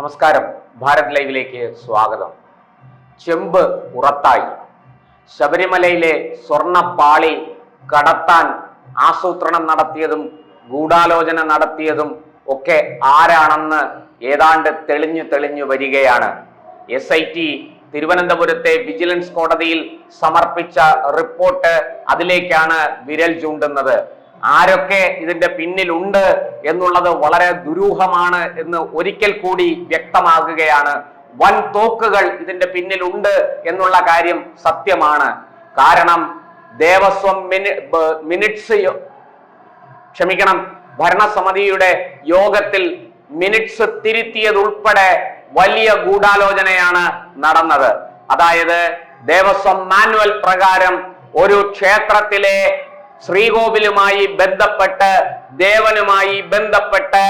നമസ്കാരം. ഭാരത് ലൈവിലേക്ക് സ്വാഗതം. ചെമ്പ് ഉറത്തായി. ശബരിമലയിലെ സ്വർണ പാളി കടത്താൻ ആസൂത്രണം നടത്തിയതും ഗൂഢാലോചന നടത്തിയതും ഒക്കെ ആരാണെന്ന് ഏതാണ്ട് തെളിഞ്ഞു തെളിഞ്ഞു വരികയാണ്. എസ് ഐ ടി തിരുവനന്തപുരത്തെ വിജിലൻസ് കോടതിയിൽ സമർപ്പിച്ച റിപ്പോർട്ട് അതിലേക്കാണ് വിരൽ ചൂണ്ടുന്നത്. ആരൊക്കെ ഇതിന്റെ പിന്നിലുണ്ട് എന്നുള്ളത് വളരെ ദുരൂഹമാണ് എന്ന് ഒരിക്കൽ കൂടി വ്യക്തമാകുകയാണ്. വൻ തോക്കുകൾ ഇതിന്റെ പിന്നിലുണ്ട് എന്നുള്ള കാര്യം സത്യമാണ്. കാരണം ദേവസ്വം മിനി മിനിറ്റ്സ് ക്ഷമിക്കണം ഭരണസമിതിയുടെ യോഗത്തിൽ മിനിറ്റ്സ് തിരുത്തിയതുൾപ്പെടെ വലിയ ഗൂഢാലോചനയാണ് നടന്നത്. അതായത് ദേവസ്വം മാനുവൽ പ്രകാരം ഒരു ക്ഷേത്രത്തിലെ ശ്രീകോവിലുമായി ബന്ധപ്പെട്ട് ദേവനുമായി ബന്ധപ്പെട്ട്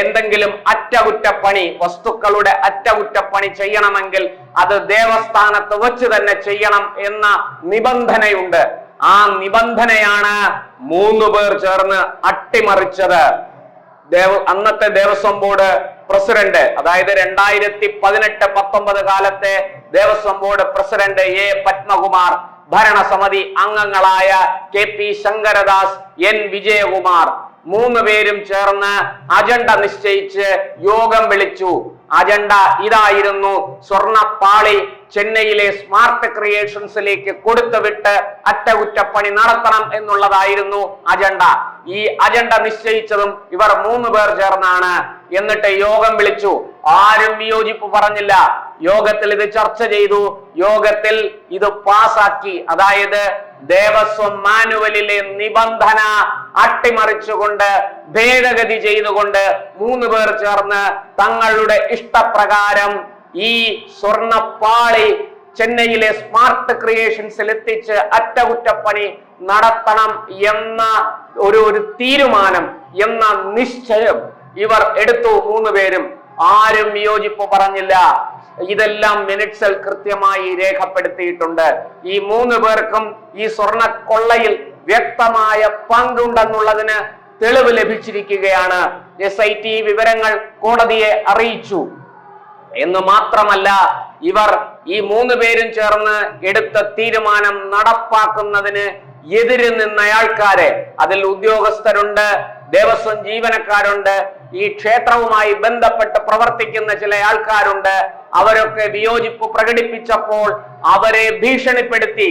എന്തെങ്കിലും അറ്റകുറ്റപ്പണി വസ്തുക്കളുടെ അറ്റകുറ്റപ്പണി ചെയ്യണമെങ്കിൽ അത് ദേവസ്ഥാനത്ത് വെച്ച് തന്നെ ചെയ്യണം എന്ന നിബന്ധനയുണ്ട്. ആ നിബന്ധനയാണ് മൂന്ന് പേർ ചേർന്ന് അട്ടിമറിച്ചത്. ദേവ അന്നത്തെ ദേവസ്വം ബോർഡ് പ്രസിഡന്റ് അതായത് രണ്ടായിരത്തി പതിനെട്ട് പത്തൊമ്പത് കാലത്തെ Devaswom board president A Padmakumar. ഭരണസമിതി അംഗങ്ങളായ K P Sankaradas N Vijayakumar മൂന്ന് പേരും ചേർന്ന് അജണ്ട നിശ്ചയിച്ച് യോഗം വിളിച്ചു. അജണ്ട ഇതായിരുന്നു സ്വർണപ്പാളി ചെന്നൈയിലെ സ്മാർട്ട് ക്രിയേഷൻസിലേക്ക് കൊടുത്തുവിട്ട് അറ്റകുറ്റപ്പണി നടത്തണം എന്നുള്ളതായിരുന്നു അജണ്ട. ഈ അജണ്ട നിശ്ചയിച്ചതും ഇവർ മൂന്ന് പേർ ചേർന്നാണ്. എന്നിട്ട് യോഗം വിളിച്ചു. ആരും വിയോജിപ്പ് പറഞ്ഞില്ല. യോഗത്തിൽ ഇത് ചർച്ച ചെയ്തു. യോഗത്തിൽ ഇത് പാസാക്കി. അതായത് ദേവസ്വം മാനുവലിലെ നിബന്ധന അട്ടിമറിച്ചുകൊണ്ട് ഭേദഗതി ചെയ്തുകൊണ്ട് മൂന്ന് പേർ ചേർന്ന് തങ്ങളുടെ ഇഷ്ടപ്രകാരം ഈ സ്വർണപ്പാളി ചെന്നൈയിലെ സ്മാർട്ട് ക്രിയേഷൻസിൽ എത്തിച്ച് അറ്റകുറ്റപ്പണി നടത്തണം എന്ന ഒരു ഒരു തീരുമാനം എന്ന നിശ്ചയം ഇവർ എടുത്തു മൂന്ന് പേരും. ആരും വിയോജിപ്പ് പറഞ്ഞില്ല. ഇതെല്ലാം മിനിറ്റ്സിൽ കൃത്യമായി രേഖപ്പെടുത്തിയിട്ടുണ്ട്. ഈ മൂന്ന് പേർക്കും ഈ സ്വർണ കൊള്ളയിൽ വ്യക്തമായ പങ്കുണ്ടെന്നുള്ളതിന് തെളിവ് ലഭിച്ചിരിക്കുകയാണ്. എസ് ഐ ടി വിവരങ്ങൾ കോടതിയെ അറിയിച്ചു. എന്ന് മാത്രമല്ല ഇവർ ഈ മൂന്ന് പേരും ചേർന്ന് എടുത്ത തീരുമാനം നടപ്പാക്കുന്നതിന് എതിര് നിന്ന ആൾക്കാരെ അതിൽ ഉദ്യോഗസ്ഥരുണ്ട് ദേവസ്വം ജീവനക്കാരുണ്ട് ഈ ക്ഷേത്രവുമായി ബന്ധപ്പെട്ട് പ്രവർത്തിക്കുന്ന ചില ആൾക്കാരുണ്ട്. അവരൊക്കെ വിയോജിപ്പ് പ്രകടിപ്പിച്ചപ്പോൾ അവരെ ഭീഷണിപ്പെടുത്തി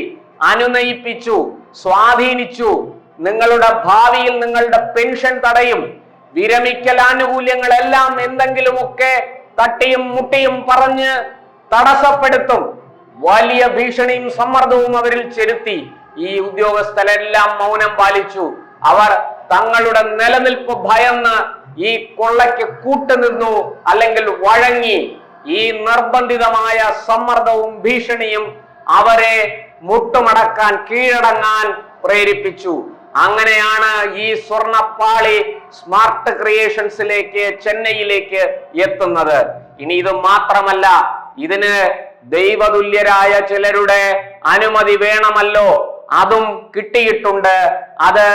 അനുനയിപ്പിച്ചു സ്വാധീനിച്ചു. നിങ്ങളുടെ ഭാവിയിൽ നിങ്ങളുടെ പെൻഷൻ തടയും വിരമിക്കൽ ആനുകൂല്യങ്ങളെല്ലാം എന്തെങ്കിലുമൊക്കെ തട്ടിയും മുട്ടിയും പറഞ്ഞ് തടസ്സപ്പെടുത്തും. വലിയ ഭീഷണിയും സമ്മർദ്ദവും അവരിൽ ചെലുത്തി. ഈ ഉദ്യോഗസ്ഥരെല്ലാം മൗനം പാലിച്ചു. അവർ തങ്ങളുടെ നിലനിൽപ്പ് ഭയന്ന് ഈ കൊള്ളയ്ക്ക് കൂട്ടുനിന്നു അല്ലെങ്കിൽ വഴങ്ങി ഈ നിർബന്ധിതമായ സമ്മർദ്ദവും ഭീഷണിയും അവരെ മുട്ടുമടക്കാൻ കീഴടങ്ങാൻ പ്രേരിപ്പിച്ചു. അങ്ങനെയാണ് ഈ സ്വർണപ്പാളി സ്മാർട്ട് ക്രിയേഷൻസിലേക്ക് ചെന്നൈയിലേക്ക് എത്തുന്നത്. ഇനി ഇത് മാത്രമല്ല ഇതിന് ദൈവതുല്യരായ ചിലരുടെ അനുമതി വേണമല്ലോ. അതും കിട്ടിയിട്ടുണ്ട്. അത്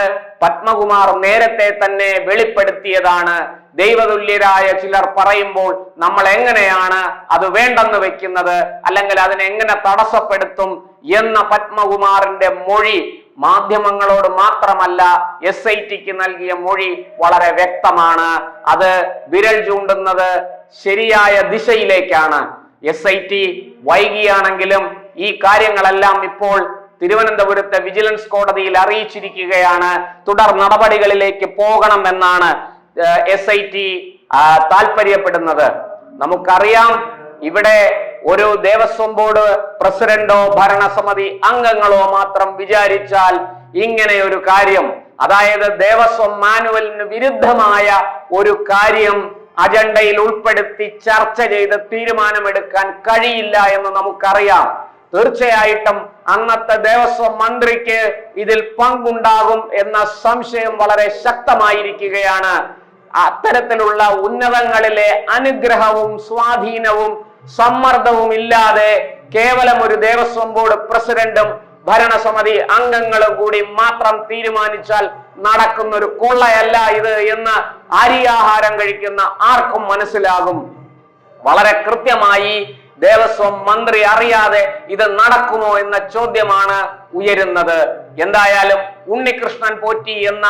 പത്മകുമാർ നേരത്തെ തന്നെ വെളിപ്പെടുത്തിയതാണ്. ദൈവതുല്യരായ ചിലർ പറയുമ്പോൾ നമ്മൾ എങ്ങനെയാണ് അത് വേണ്ടെന്ന് വെക്കുന്നത്? അല്ലെങ്കിൽ അതിനെ എങ്ങനെ തടസ്സപ്പെടുത്തും എന്ന പത്മകുമാറിന്റെ മൊഴി മാധ്യമങ്ങളോട് മാത്രമല്ല എസ് ഐ ടിക്ക് നൽകിയ മൊഴി വളരെ വ്യക്തമാണ്. അത് വിരൽ ചൂണ്ടുന്നത് ശരിയായ ദിശയിലേക്കാണ്. എസ് ഐ ടി വൈകിയാണെങ്കിലും ഈ കാര്യങ്ങളെല്ലാം ഇപ്പോൾ തിരുവനന്തപുരത്തെ വിജിലൻസ് കോടതിയിൽ അറിയിച്ചിരിക്കുകയാണ്. തുടർ നടപടികളിലേക്ക് പോകണം എന്നാണ് എസ് ഐ ടി താല്പര്യപ്പെടുന്നത്. നമുക്കറിയാം ഇവിടെ ഒരു ദേവസ്വം ബോർഡ് പ്രസിഡന്റോ ഭരണസമിതി അംഗങ്ങളോ മാത്രം വിചാരിച്ചാൽ ഇങ്ങനെ ഒരു കാര്യം അതായത് ദേവസ്വം മാനുവലിന് വിരുദ്ധമായ ഒരു കാര്യം അജണ്ടയിൽ ഉൾപ്പെടുത്തി ചർച്ച ചെയ്ത് തീരുമാനമെടുക്കാൻ കഴിയില്ല എന്ന് നമുക്കറിയാം. തീർച്ചയായിട്ടും അന്നത്തെ ദേവസ്വം മന്ത്രിക്ക് ഇതിൽ പങ്കുണ്ടാകും എന്ന സംശയം വളരെ ശക്തമായിരിക്കുകയാണ്. അത്തരത്തിലുള്ള ഉന്നതങ്ങളിലെ അനുഗ്രഹവും സ്വാധീനവും സമ്മർദ്ദവും ഇല്ലാതെ കേവലം ഒരു ദേവസ്വം ബോർഡ് പ്രസിഡന്റും ഭരണസമിതി അംഗങ്ങളും കൂടി മാത്രം തീരുമാനിച്ചാൽ നടക്കുന്ന ഒരു കൊള്ളയല്ല ഇത് എന്ന് അരിയാഹാരം കഴിക്കുന്ന ആർക്കും മനസ്സിലാകും. വളരെ കൃത്യമായി ദേവസ്വം മന്ത്രി അറിയാതെ ഇത് നടക്കുമോ എന്ന ചോദ്യമാണ് ഉയരുന്നത്. എന്തായാലും ഉണ്ണികൃഷ്ണൻ പോറ്റി എന്ന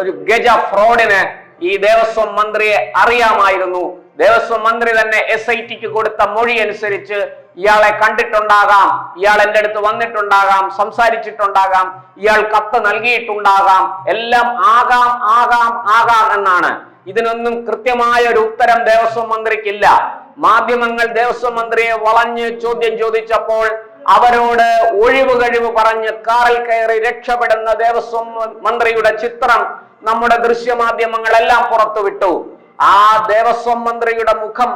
ഒരു ഗജ ഫ്രോഡിന് ഈ ദേവസ്വം മന്ത്രിയെ അറിയാമായിരുന്നു. ദേവസ്വം മന്ത്രി തന്നെ എസ് ഐ ടിക്ക് കൊടുത്ത മൊഴി അനുസരിച്ച് ഇയാളെ കണ്ടിട്ടുണ്ടാകാം. ഇയാൾ എന്റെ അടുത്ത് വന്നിട്ടുണ്ടാകാം സംസാരിച്ചിട്ടുണ്ടാകാം ഇയാൾ കത്ത് നൽകിയിട്ടുണ്ടാകാം. എല്ലാം ആകാം ആകാം ആകാം എന്നാണ്. ഇതിനൊന്നും കൃത്യമായ ഒരു ഉത്തരം ദേവസ്വം മന്ത്രിക്കില്ല. മാധ്യമങ്ങൾ ദേവസ്വം മന്ത്രിയെ വളഞ്ഞ് ചോദ്യം ചോദിച്ചപ്പോൾ അവരോട് ഒഴിവ് കഴിവ് പറഞ്ഞ് കാറിൽ കയറി രക്ഷപ്പെടുന്ന ദേവസ്വം മന്ത്രിയുടെ ചിത്രം നമ്മുടെ ദൃശ്യമാധ്യമങ്ങളെല്ലാം പുറത്തുവിട്ടു. ആ ദേവസ്വം മന്ത്രിയുടെ മുഖം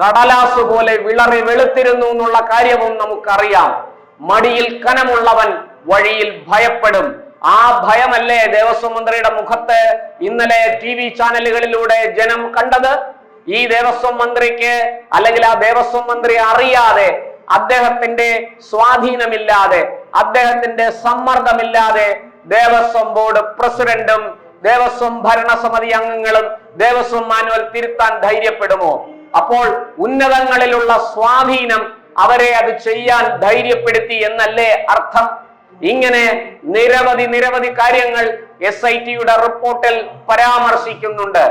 കടലാസ് പോലെ വിളറി വെളുത്തിരുന്നു എന്നുള്ള കാര്യവും നമുക്കറിയാം. മടിയിൽ കനമുള്ളവൻ വഴിയിൽ ഭയപ്പെടും. ആ ഭയമല്ലേ ദേവസ്വം മന്ത്രിയുടെ മുഖത്ത് ഇന്നലെ ടി വി ചാനലുകളിലൂടെ ജനം കണ്ടത്? ഈ ദേവസ്വം മന്ത്രിക്ക് അല്ലെങ്കിൽ ആ ദേവസ്വം മന്ത്രി അറിയാതെ അദ്ദേഹത്തിന്റെ സ്വാധീനമില്ലാതെ അദ്ദേഹത്തിന്റെ സമ്മർദ്ദമില്ലാതെ ദേവസ്വം ബോർഡ് പ്രസിഡന്റും ദേവസ്വം ഭരണസമിതി അംഗങ്ങളും ദേവസ്വം മാനുവൽ തിരുത്താൻ ധൈര്യപ്പെടുമോ? അപ്പോൾ ഉന്നതങ്ങളിലുള്ള സ്വാധീനം അവരെ അത് ചെയ്യാൻ ധൈര്യപ്പെടുത്തി എന്നല്ലേ അർത്ഥം? ഇങ്ങനെ നിരവധി നിരവധി കാര്യങ്ങൾ എസ് ഐ ടിയുടെ റിപ്പോർട്ടിൽ പരാമർശിക്കുന്നുണ്ട്.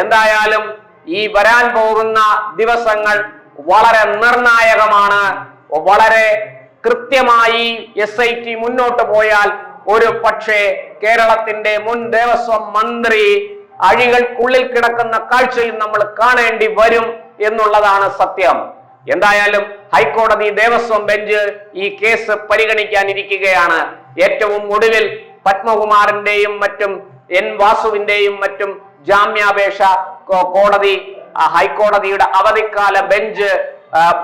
എന്തായാലും ഈ വരാൻ പോകുന്ന ദിവസങ്ങൾ വളരെ നിർണായകമാണ്. വളരെ കൃത്യമായി എസ് ഐ ടി മുന്നോട്ട് പോയാൽ ഒരു പക്ഷേ കേരളത്തിന്റെ മുൻ ദേവസ്വം മന്ത്രി അഴികൾക്കുള്ളിൽ കിടക്കുന്ന കാഴ്ചയും നമ്മൾ കാണേണ്ടി വരും എന്നുള്ളതാണ് സത്യം. എന്തായാലും ഹൈക്കോടതി ദേവസ്വം ബെഞ്ച് ഈ കേസ് പരിഗണിക്കാനിരിക്കുകയാണ്. ഏറ്റവും ഒടുവിൽ പത്മകുമാറിന്റെയും മറ്റും എൻ വാസുവിന്റെയും മറ്റും ജാമ്യാപേക്ഷ കോടതി ഹൈക്കോടതിയുടെ അവധിക്കാല ബെഞ്ച്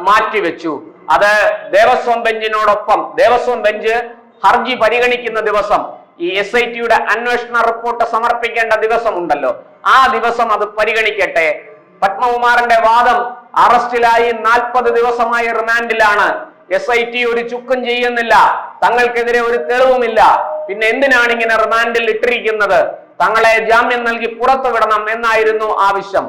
മാറ്റിവെച്ചു. അത് ദേവസ്വം ബെഞ്ചിനോടൊപ്പം ദേവസ്വം ബെഞ്ച് ഹർജി പരിഗണിക്കുന്ന ദിവസം ഈ എസ് ഐ ടിയുടെ അന്വേഷണ റിപ്പോർട്ട് സമർപ്പിക്കേണ്ട ദിവസം ഉണ്ടല്ലോ ആ ദിവസം അത് പരിഗണിക്കട്ടെ. പത്മകുമാറിന്റെ വാദം അറസ്റ്റിലായി നാൽപ്പത് ദിവസമായി റിമാൻഡിലാണ്. എസ് ഐ ടി ഒരു ചുക്കും ചെയ്യുന്നില്ല. തങ്ങൾക്കെതിരെ ഒരു തെളിവുമില്ല. പിന്നെ എന്തിനാണ് ഇങ്ങനെ റിമാൻഡിൽ ഇട്ടിരിക്കുന്നത്? തങ്ങളെ ജാമ്യം നൽകി പുറത്തുവിടണം എന്നായിരുന്നു ആവശ്യം.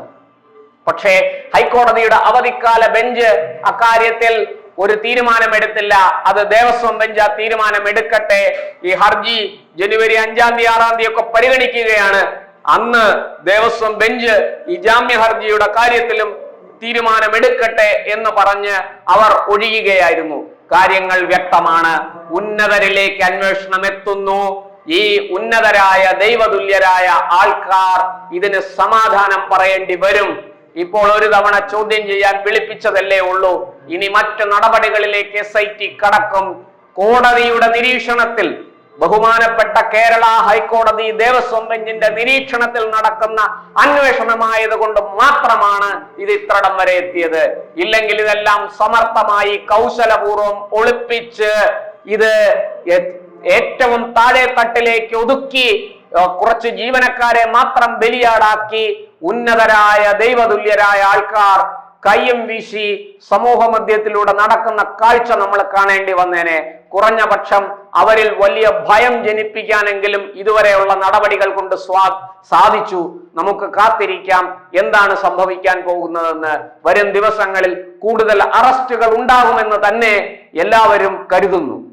പക്ഷേ ഹൈക്കോടതിയുടെ അവധിക്കാല ബെഞ്ച് അക്കാര്യത്തിൽ ഒരു തീരുമാനമെടുത്തില്ല. അത് ദേവസ്വം ബെഞ്ച് ആ തീരുമാനം എടുക്കട്ടെ ഈ ഹർജി ജനുവരി അഞ്ചാം തീയതി ആറാം തീയതി ഒക്കെ പരിഗണിക്കുകയാണ്. അന്ന് ദേവസ്വം ബെഞ്ച് ഈ ജാമ്യ ഹർജിയുടെ കാര്യത്തിലും തീരുമാനമെടുക്കട്ടെ എന്ന് പറഞ്ഞ് അവർ ഒഴിയുകയായിരുന്നു. കാര്യങ്ങൾ വ്യക്തമാണ്. ഉന്നതരിലേക്ക് അന്വേഷണം എത്തുന്നു. ഈ ഉന്നതരായ ദൈവതുല്യരായ ആൾക്കാർ ഇതിന് സമാധാനം പറയേണ്ടി വരും. ഇപ്പോൾ ഒരു തവണ ചോദ്യം ചെയ്യാൻ വിളിപ്പിച്ചതല്ലേ ഉള്ളൂ. ഇനി മറ്റു നടപടികളിലേക്ക് എസ് ഐ ടി കടക്കും. കോടതിയുടെ നിരീക്ഷണത്തിൽ ബഹുമാനപ്പെട്ട കേരള ഹൈക്കോടതി ദേവസ്വം ബെഞ്ചിന്റെ നിരീക്ഷണത്തിൽ നടക്കുന്ന അന്വേഷണമായത് കൊണ്ട് മാത്രമാണ് ഇത് ഇത്രടം വരെ എത്തിയത്. ഇല്ലെങ്കിൽ ഇതെല്ലാം സമർത്ഥമായി കൗശലപൂർവം ഒളിപ്പിച്ച് ഇത് ഏറ്റവും താഴെ തട്ടിലേക്ക് ഒതുക്കി കുറച്ച് ജീവനക്കാരെ മാത്രം ബലിയാടാക്കി ഉന്നതരായ ദൈവതുല്യരായ ആൾക്കാർ കയ്യും വീശി സമൂഹ മധ്യത്തിലൂടെ നടക്കുന്ന കാഴ്ച നമ്മൾ കാണേണ്ടി വന്നേനെ. കുറഞ്ഞ പക്ഷം അവരിൽ വലിയ ഭയം ജനിപ്പിക്കാനെങ്കിലും ഇതുവരെയുള്ള നടപടികൾ കൊണ്ട് സ്വാ സാധിച്ചു. നമുക്ക് കാത്തിരിക്കാം എന്താണ് സംഭവിക്കാൻ പോകുന്നതെന്ന്. വരും ദിവസങ്ങളിൽ കൂടുതൽ അറസ്റ്റുകൾ ഉണ്ടാകുമെന്ന് തന്നെ എല്ലാവരും കരുതുന്നു.